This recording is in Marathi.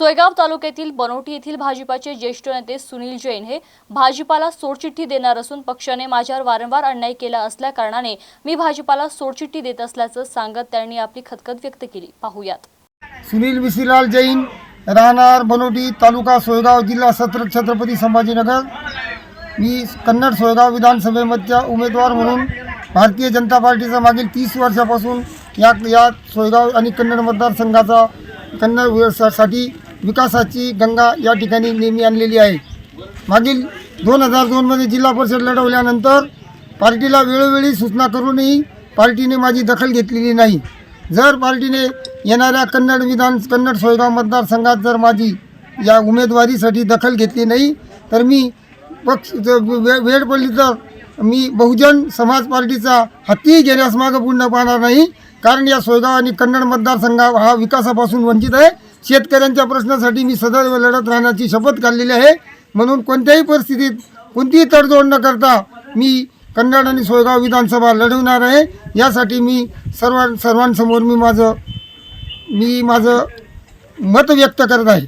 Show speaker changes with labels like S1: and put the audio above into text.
S1: सोयगाव तालुक्यातील बनोटी येथील भाजपाचे ज्येष्ठ नेते सुनील जैन हे भाजपाला सोडचिठ्ठी देणार असून पक्षाने माझ्यावर वारंवार अन्याय केला असल्या कारणाने मी भाजपाला सोडचिठ्ठी देत असल्याचं सांगत त्यांनी आपली खतखत व्यक्त केली. पाहूयात.
S2: सुनील विसीलाल जैन राहणार बनोटी तालुका सोयगाव जिल्हा सत्र छत्रपती संभाजीनगर. मी कन्नड सोयगाव विधानसभेमधच्या उमेदवार म्हणून भारतीय जनता पार्टीचा मागील तीस वर्षापासून या या सोयगाव आणि कन्नड मतदारसंघाचा कन्नडसाठी विकासाची गंगा या ठिकाणी नेहमी आणलेली आहे. मागील दोन हजार दोनमध्ये जिल्हा परिषद लढवल्यानंतर पार्टीला वेळोवेळी सूचना करूनही पार्टीने माझी दखल घेतलेली नाही. जर पार्टीने येणाऱ्या कन्नड विधान कन्नड सोयगाव मतदारसंघात जर माझी या उमेदवारीसाठी दखल घेतली नाही तर मी पक्ष जर वे वेळ पडली तर मी बहुजन समाज पार्टीचा हत्तीही घेण्यास मागं पूर्ण पाहणार नाही. कारण या सोयगाव आणि कन्नड मतदारसंघ हा विकासापासून वंचित आहे. शेतकऱ्यांच्या प्रश्नासाठी मी सदैव लढत राहण्याची शपथ काढलेली आहे. म्हणून कोणत्याही परिस्थितीत कोणतीही तडजोड न करता मी कन्नड आणि सोयगाव विधानसभा लढवणार आहे. यासाठी मी सर्व सर्वांसमोर मी माझं मी माझं मत व्यक्त करत आहे.